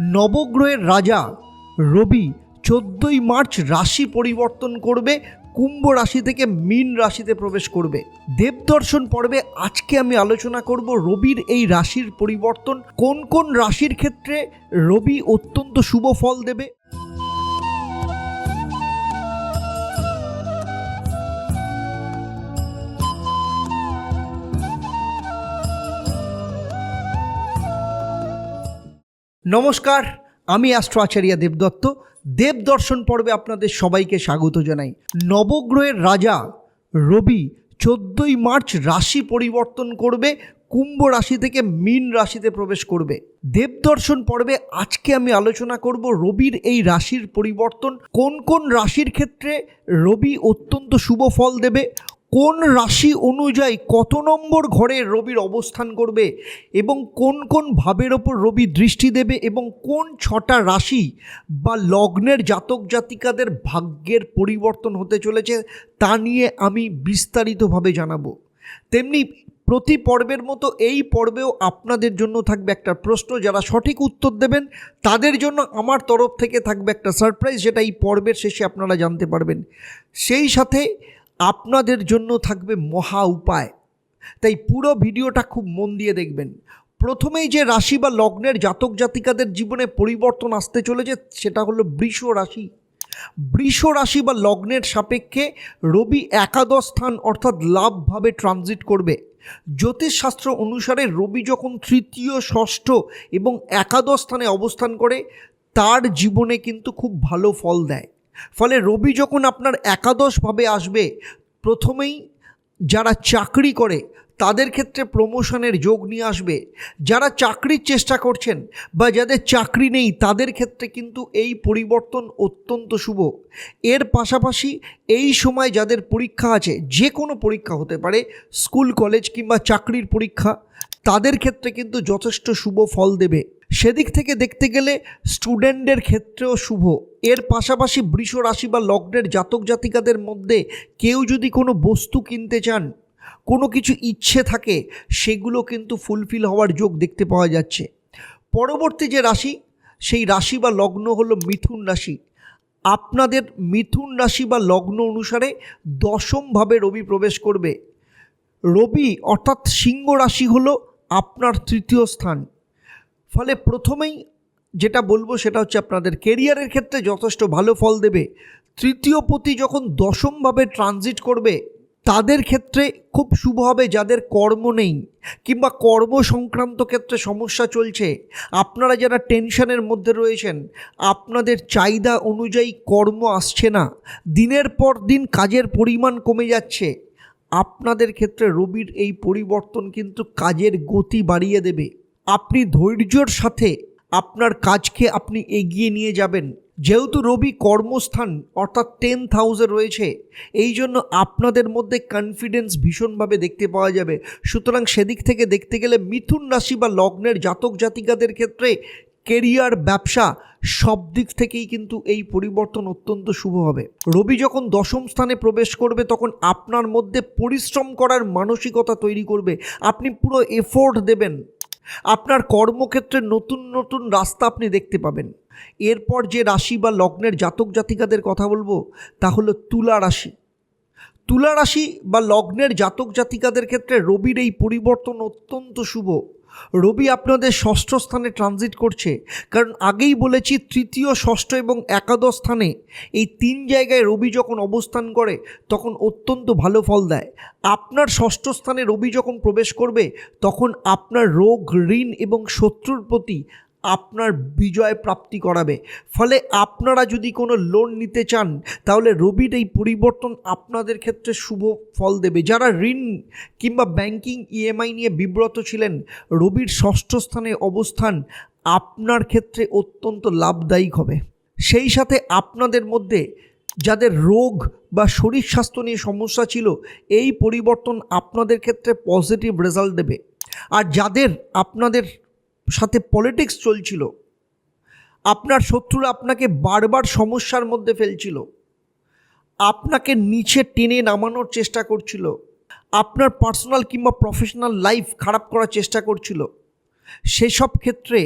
নবগ্রহের রাজা রবি চোদ্দই মার্চ রাশি পরিবর্তন করবে, কুম্ভ রাশি থেকে মীন রাশিতে প্রবেশ করবে। দেবদর্শন পর্বে আজকে আমি আলোচনা করব রবির এই রাশির পরিবর্তন, কোন কোন রাশির ক্ষেত্রে রবি অত্যন্ত শুভ ফল দেবে নমস্কার, আমি অ্যাস্ট্রো আচার্য দেবদত্ত দেবদর্শন পর্বে আপনাদের সবাইকে স্বাগত জানাই। নবগ্রহের রাজা রবি চোদ্দোই মার্চ রাশি পরিবর্তন করবে, কুম্ভ রাশি থেকে মীন রাশিতে প্রবেশ করবে। দেবদর্শন পর্বে আজকে আমি আলোচনা করব রবির এই রাশির পরিবর্তন। কোন কোন রাশির ক্ষেত্রে রবি অত্যন্ত শুভ ফল দেবে কোন রাশি অনুযায়ী কত নম্বর ঘরে রবির অবস্থান করবে এবং কোন কোন ভাবের ওপর রবি দৃষ্টি দেবে এবং কোন ছটা রাশি বা লগ্নের জাতক জাতিকাদের ভাগ্যের পরিবর্তন হতে চলেছে তা নিয়ে আমি বিস্তারিতভাবে জানাব। তেমনি প্রতি পর্বের মতো এই পর্বেও আপনাদের জন্য থাকবে একটা প্রশ্ন, যারা সঠিক উত্তর দেবেন তাদের জন্য আমার তরফ থেকে থাকবে একটা সারপ্রাইজ যেটা এই পর্বের শেষে আপনারা জানতে পারবেন। সেই সাথে আপনাদের জন্য থাকবে মহা উপায়। তাই পুরো ভিডিওটা খুব মন দিয়ে দেখবেন। প্রথমেই যে রাশি বা লগ্নের জাতক জাতিকাদের জীবনে পরিবর্তন আসতে চলেছে, সেটা হলো বৃষ রাশি। বৃষ রাশি বা লগ্নের সাপেক্ষে রবি একাদশ স্থান অর্থাৎ লাভভাবে ট্রানজিট করবে। জ্যোতিষশাস্ত্র অনুসারে রবি যখন তৃতীয়, ষষ্ঠ এবং একাদশ স্থানে অবস্থান করে, তার জীবনে কিন্তু খুব ভালো ফল দেয়। ফলে রবি যখন আপনার একাদশভাবে আসবে, প্রথমেই যারা চাকরি করে, তাদের ক্ষেত্রে প্রমোশনের যোগ নিয়ে আসবে। যারা চাকরির চেষ্টা করছেন বা যাদের চাকরি নেই, তাদের ক্ষেত্রে কিন্তু এই পরিবর্তন অত্যন্ত শুভ। এর পাশাপাশি এই সময় যাদের পরীক্ষা আছে, যে কোনো পরীক্ষা হতে পারে, স্কুল, কলেজ কিংবা চাকরির পরীক্ষা তাদের ক্ষেত্রে কিন্তু যথেষ্ট শুভ ফল দেবে। সেদিক থেকে দেখতে গেলে স্টুডেন্টদের ক্ষেত্রেও শুভ। এর পাশাপাশি বৃষ রাশি বা লগ্নের জাতক জাতিকাদের মধ্যে কেউ যদি কোনো বস্তু কিনতে চান, কোনো কিছু ইচ্ছে থাকে, সেগুলো কিন্তু ফুলফিল হওয়ার যোগ দেখতে পাওয়া যাচ্ছে। পরবর্তী যে রাশি, সেই রাশি বা লগ্ন হলো মিথুন রাশি। আপনাদের মিথুন রাশি বা লগ্ন অনুসারে দশমভাবে রবি প্রবেশ করবে। রবি অর্থাৎ সিংহ রাশি হলো আপনার তৃতীয় স্থান। ফলে প্রথমেই যেটা বলব সেটা হচ্ছে আপনাদের কেরিয়ারের ক্ষেত্রে যথেষ্ট ভালো ফল দেবে। তৃতীয় পতি যখন দশমভাবে ট্রানজিট করবে, তাদের ক্ষেত্রে খুব শুভ হবে যাদের কর্ম নেই কিংবা কর্ম সংক্রান্ত ক্ষেত্রে সমস্যা চলছে। আপনারা যারা টেনশনের মধ্যে রয়েছেন, আপনাদের চাহিদা অনুযায়ী কর্ম আসছে না। দিনের পর দিন কাজের পরিমাণ কমে যাচ্ছে। আপনাদের ক্ষেত্রে রবির এই পরিবর্তন কিন্তু কাজের গতি বাড়িয়ে দেবে। আপনি ধৈর্যর সাথে আপনার কাজকে আপনি এগিয়ে নিয়ে যাবেন। যেহেতু রবি কর্মস্থান অর্থাৎ টেন্থ হাউসে রয়েছে, এই জন্য আপনাদের মধ্যে কনফিডেন্স ভীষণভাবে দেখতে পাওয়া যাবে। সুতরাং সেদিক থেকে দেখতে গেলে মিথুন রাশি বা লগ্নের জাতক জাতিকাদের ক্ষেত্রে কেরিয়ার ব্যবসা সব দিক থেকেই কিন্তু এই পরিবর্তন অত্যন্ত শুভ হবে। রবি যখন দশম স্থানে প্রবেশ করবে, তখন আপনার মধ্যে পরিশ্রম করার মানসিকতা তৈরি করবে। আপনি পুরো এফোর্ট দেবেন। আপনার কর্মক্ষেত্রে নতুন নতুন রাস্তা আপনি দেখতে পাবেন। এরপর যে রাশি বা লগ্নের জাতক জাতিকাদের কথা বলব, তা হলো তুলা রাশি। তুলা রাশি বা লগ্নের জাতক জাতিকাদের ক্ষেত্রে রবির এই পরিবর্তন অত্যন্ত শুভ। রবি আপনাদের ষষ্ঠ স্থানে ট্রানজিট করছে। কারণ আগেই বলেছি তৃতীয়, ষষ্ঠ এবং একাদশ স্থানে এই তিন জায়গায় রবি যখন অবস্থান করে, তখন অত্যন্ত ভালো ফল দেয়। আপনার ষষ্ঠ স্থানে রবি যখন প্রবেশ করবে, তখন আপনার রোগ, ঋণ এবং শত্রুর প্রতি আপনার বিজয় প্রাপ্তি করাবে। ফলে আপনারা যদি কোনো লোন নিতে চান, তাহলে রবির এই পরিবর্তন আপনাদের ক্ষেত্রে শুভ ফল দেবে। যারা ঋণ কিংবা ব্যাংকিং ইএমআই নিয়ে বিব্রত ছিলেন, রবির ষষ্ঠ স্থানে অবস্থান আপনার ক্ষেত্রে অত্যন্ত লাভদায়ক হবে। সেই সাথে আপনাদের মধ্যে যাদের রোগ বা শরীর স্বাস্থ্য নিয়ে সমস্যা ছিল, এই পরিবর্তন আপনাদের ক্ষেত্রে পজিটিভ রেজাল্ট দেবে। আর যাদের আপনাদের সাথে পলিটিক্স চলছিল। আপনার শত্রুরা আপনাকে বারবার সমস্যার মধ্যে ফেলছিল। আপনাকে নিচে টেনে নামানোর চেষ্টা করছিল। আপনার পার্সোনাল কিংবা প্রফেশনাল লাইফ খারাপ করার চেষ্টা করছিল। সেসব ক্ষেত্রে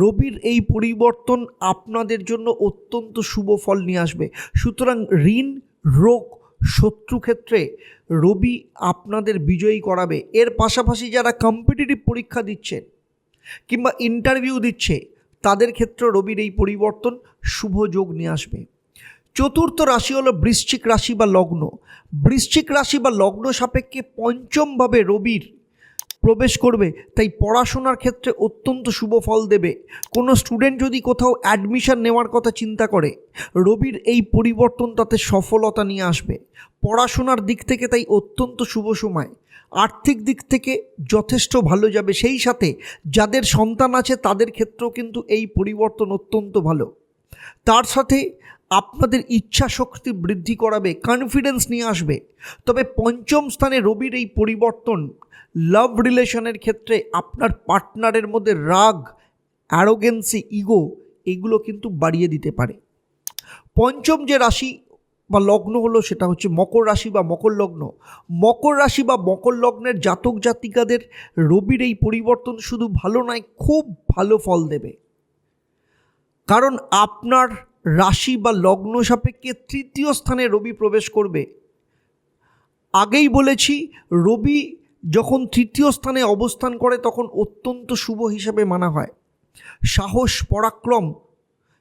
রবির এই পরিবর্তন আপনাদের জন্য অত্যন্ত শুভ ফল নিয়ে আসবে। সুতরাং ঋণ, রোগ, শত্রু ক্ষেত্রে রবি আপনাদের বিজয়ী করাবে। এর পাশাপাশি যারা কম্পিটিটিভ পরীক্ষা দিচ্ছেন কিংবা ইন্টারভিউ দিচ্ছে, তাদের ক্ষেত্রে রবির এই পরিবর্তন শুভ যোগ নিয়ে আসবে। চতুর্থ রাশি হলো বৃশ্চিক রাশি বা লগ্ন। বৃশ্চিক রাশি বা লগ্ন সাপেক্ষে পঞ্চমভাবে রবির প্রবেশ করবে, তাই পড়াশোনার ক্ষেত্রে অত্যন্ত শুভ ফল দেবে। কোনো স্টুডেন্ট যদি কোথাও অ্যাডমিশন নেওয়ার কথা চিন্তা করে, রবির এই পরিবর্তন তাতে সফলতা নিয়ে আসবে। পড়াশোনার দিক থেকে তাই অত্যন্ত শুভ সময়। আর্থিক দিক থেকে যথেষ্ট ভালো যাবে, সেই সাথে যাদের সন্তান আছে তাদের ক্ষেত্রেও কিন্তু এই পরিবর্তন অত্যন্ত ভালো। তার সাথে আপনাদের ইচ্ছা শক্তি বৃদ্ধি করাবে কনফিডেন্স নিয়ে আসবে। তবে পঞ্চম স্থানে রবির এই পরিবর্তন লাভ রিলেশনের ক্ষেত্রে আপনার পার্টনারের মধ্যে রাগ অ্যারোগেন্সি ইগো এগুলো কিন্তু বাড়িয়ে দিতে পারে। পঞ্চম যে রাশি বা লগ্ন হলো সেটা হচ্ছে মকর রাশি বা মকর লগ্ন। মকর রাশি বা মকর লগ্নের জাতক জাতিকাদের রবির এই পরিবর্তন শুধু ভালো নয়, খুব ভালো ফল দেবে। কারণ আপনার রাশি বা লগ্ন সাপেক্ষে তৃতীয় স্থানে রবি প্রবেশ করবে। আগেই বলেছি, রবি যখন তৃতীয় স্থানে অবস্থান করে তখন অত্যন্ত শুভ হিসাবে মানা হয়। সাহস, পরাক্রম,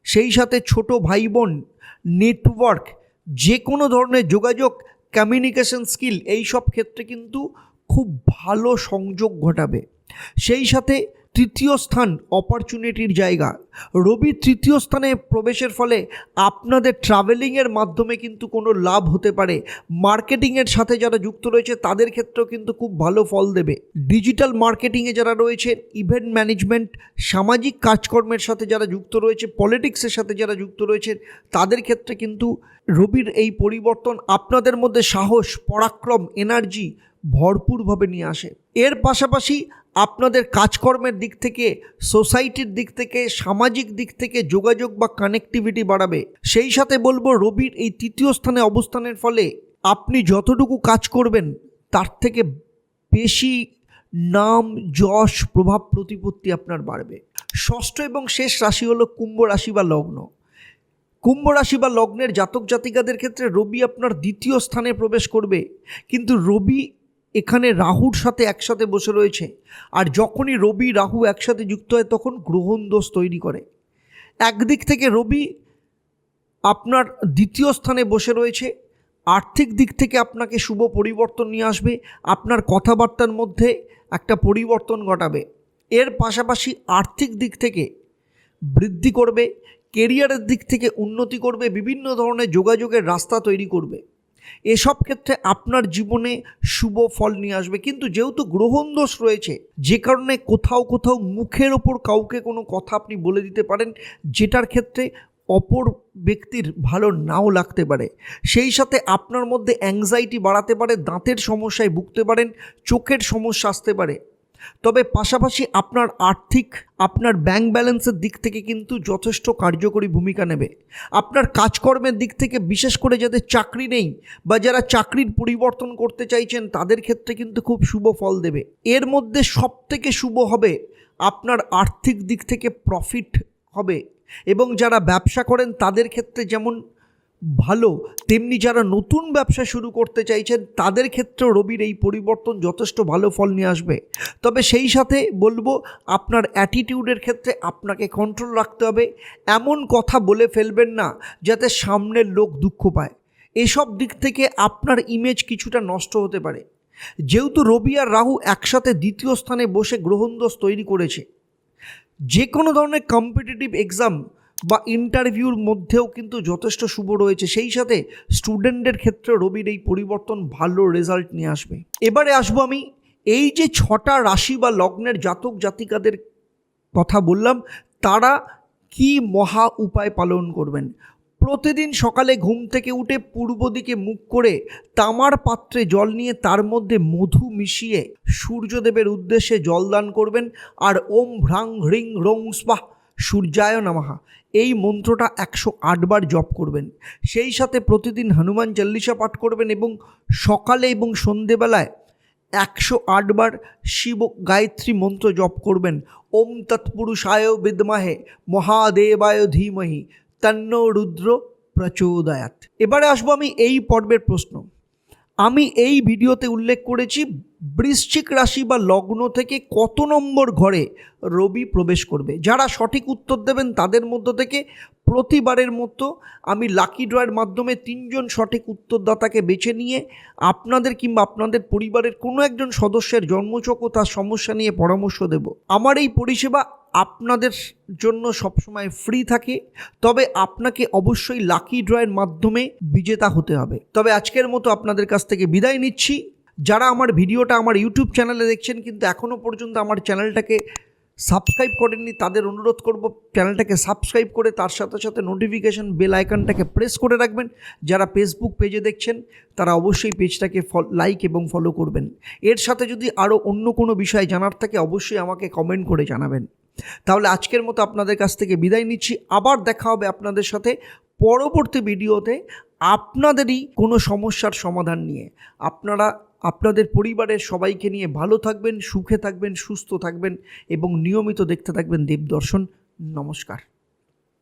সেই সাথে ছোট ভাই বোন নেটওয়ার্ক যে কোনো ধরনের যোগাযোগ কমিউনিকেশন স্কিল এই সব ক্ষেত্রে কিন্তু খুব ভালো সংযোগ ঘটাবে। সেই সাথে তৃতীয় স্থান অপরচুনিটির জায়গা। রবি তৃতীয় স্থানে প্রবেশের ফলে আপনাদের ট্রাভেলিংয়ের মাধ্যমে কিন্তু কোনো লাভ হতে পারে। মার্কেটিংয়ের সাথে যারা যুক্ত রয়েছে, তাদের ক্ষেত্রেও কিন্তু খুব ভালো ফল দেবে। ডিজিটাল মার্কেটিংয়ে যারা রয়েছে ইভেন্ট ম্যানেজমেন্ট সামাজিক কাজকর্মের সাথে যারা যুক্ত রয়েছে পলিটিক্সের সাথে যারা যুক্ত রয়েছে, তাদের ক্ষেত্রে কিন্তু রবির এই পরিবর্তন আপনাদের মধ্যে সাহস, পরাক্রম এনার্জি ভরপুরভাবে নিয়ে আসে। এর পাশাপাশি আপনাদের কাজকর্মের দিক থেকে, সোসাইটির দিক থেকে, সামাজিক দিক থেকে যোগাযোগ বা কানেক্টিভিটি বাড়াবে। সেই সাথে বলব, রবির এই তৃতীয় স্থানে অবস্থানের ফলে আপনি যতটুকু কাজ করবেন, তার থেকে বেশি নাম, যশ, প্রভাব প্রতিপত্তি আপনার বাড়বে। ষষ্ঠ এবং শেষ রাশি হলো কুম্ভ রাশি বা লগ্ন। কুম্ভ রাশি বা লগ্নের জাতক জাতিকাদের ক্ষেত্রে রবি আপনার দ্বিতীয় স্থানে প্রবেশ করবে। কিন্তু রবি এখানে রাহুর সাথে একসাথে বসে রয়েছে। আর যখনই রবি, রাহু একসাথে যুক্ত হয়, তখন গ্রহণ দোষ তৈরি করে। একদিক থেকে রবি আপনার দ্বিতীয় স্থানে বসে রয়েছে। আর্থিক দিক থেকে আপনাকে শুভ পরিবর্তন নিয়ে আসবে। আপনার কথাবার্তার মধ্যে একটা পরিবর্তন ঘটাবে। এর পাশাপাশি আর্থিক দিক থেকে বৃদ্ধি করবে। কেরিয়ারের দিক থেকে উন্নতি করবে। বিভিন্ন ধরনের যোগাযোগের রাস্তা তৈরি করবে। এসব ক্ষেত্রে আপনার জীবনে শুভ ফল নিয়ে আসবে। কিন্তু যেহেতু গ্রহণ দোষ রয়েছে, যে কারণে কোথাও কোথাও মুখের ওপর কাউকে কোনো কথা আপনি বলে দিতে পারেন, যেটার ক্ষেত্রে অপর ব্যক্তির ভালো নাও লাগতে পারে। সেই সাথে আপনার মধ্যে অ্যাংজাইটি বাড়াতে পারে, দাঁতের সমস্যায় ভুগতে পারেন, চোখের সমস্যা আসতে পারে। তবে পাশাপাশি আপনার আর্থিক, আপনার ব্যাংক ব্যালেন্সের দিক থেকে কিন্তু যথেষ্ট কার্যকরী ভূমিকা নেবে। আপনার কাজকর্মের দিক থেকে বিশেষ করে যাদের চাকরি নেই বা যারা চাকরির পরিবর্তন করতে চাইছেন, তাদের ক্ষেত্রে কিন্তু খুব শুভ ফল দেবে। এর মধ্যে সব থেকে শুভ হবে আপনার আর্থিক দিক থেকে প্রফিট হবে এবং যারা ব্যবসা করেন, তাদের ক্ষেত্রে যেমন ভালো, তেমনি যারা নতুন ব্যবসা শুরু করতে চাইছেন, তাদের ক্ষেত্রেও রবির এই পরিবর্তন যথেষ্ট ভালো ফল নিয়ে আসবে। তবে সেই সাথে বলব, আপনার অ্যাটিটিউডের ক্ষেত্রে আপনাকে কন্ট্রোল রাখতে হবে। এমন কথা বলে ফেলবেন না, যাতে সামনের লোক দুঃখ পায়। এসব দিক থেকে আপনার ইমেজ কিছুটা নষ্ট হতে পারে। যেহেতু রবি আর রাহু একসাথে দ্বিতীয় স্থানে বসে গ্রহণদোষ তৈরি করেছে। যে কোনো ধরনের কম্পিটিটিভ এক্সাম বা ইন্টারভিউর মধ্যেও কিন্তু যথেষ্ট শুভ রয়েছে। সেই সাথে স্টুডেন্টদের ক্ষেত্রে রবির এই পরিবর্তন ভালো রেজাল্ট নিয়ে আসবে। এবারে আসব আমি এই যে ছটা রাশি বা লগ্নের জাতক জাতিকাদের কথা বললাম, তারা কি মহা উপায় পালন করবেন? প্রতিদিন সকালে ঘুম থেকে উঠে পূর্ব দিকে মুখ করে তামার পাত্রে জল নিয়ে তার মধ্যে মধু মিশিয়ে সূর্যদেবের উদ্দেশ্যে জলদান করবেন। আর ওম ভ্রাং হ্রিং রং স্বাহ সূর্যায় নামাহা এই মন্ত্রটা একশো আটবার জপ করবেন। সেই সাথে প্রতিদিন হনুমান চল্লিশা পাঠ করবেন এবং সকালে এবং সন্ধেবেলায় একশো আটবার শিব গায়ত্রী মন্ত্র জপ করবেন। ওম তৎপুরুষায় বিদ্মাহে, মহাদেবায় ধীমহি, তন্ন রুদ্র প্রচোদয়াত এবারে আসব আমি এই পর্বের প্রশ্ন। আমি এই ভিডিওতে উল্লেখ করেছি বৃশ্চিক রাশি বা লগ্ন থেকে কত নম্বর ঘরে রবি প্রবেশ করবে? যারা সঠিক উত্তর দেবেন তাদের মধ্য থেকে প্রতিবারের মতো আমি লাকি ড্রয়ের মাধ্যমে তিনজন সঠিক উত্তরদাতাকে বেছে নিয়ে আপনাদের কিংবা আপনাদের পরিবারের কোনো একজন সদস্যের জন্মচক ও তার সমস্যা নিয়ে পরামর্শ দেব। আমার এই পরিষেবা আপনাদের জন্য সবসময় ফ্রি থাকে। তবে আপনাকে অবশ্যই লাকি ড্রয়ের মাধ্যমে বিজেতা হতে হবে। তবে আজকের মতো আপনাদের কাছ থেকে বিদায় নিচ্ছি। যারা আমার ভিডিওটা আমার ইউটিউব চ্যানেলে দেখছেন, কিন্তু এখনও পর্যন্ত আমার চ্যানেলটাকে সাবস্ক্রাইব করেননি, তাদের অনুরোধ করব চ্যানেলটাকে সাবস্ক্রাইব করে, তার সাথে সাথে নোটিফিকেশন বেল আইকনটাকে প্রেস করে রাখবেন। যারা ফেসবুক পেজে দেখছেন, তারা অবশ্যই পেজটাকে লাইক এবং ফলো করবেন। এর সাথে যদি আরও অন্য কোনো বিষয় জানার থাকে, অবশ্যই আমাকে কমেন্ট করে জানাবেন। তাহলে আজকের মতো আপনাদের কাছ থেকে বিদায় নিচ্ছি। আবার দেখা হবে আপনাদের সাথে পরবর্তী ভিডিওতে আপনাদেরই কোনো সমস্যার সমাধান নিয়ে। আপনারা, আপনাদের পরিবারের সবাইকে নিয়ে ভালো থাকবেন, সুখে থাকবেন, সুস্থ থাকবেন এবং নিয়মিত দেখতে থাকবেন দেবদর্শন। নমস্কার।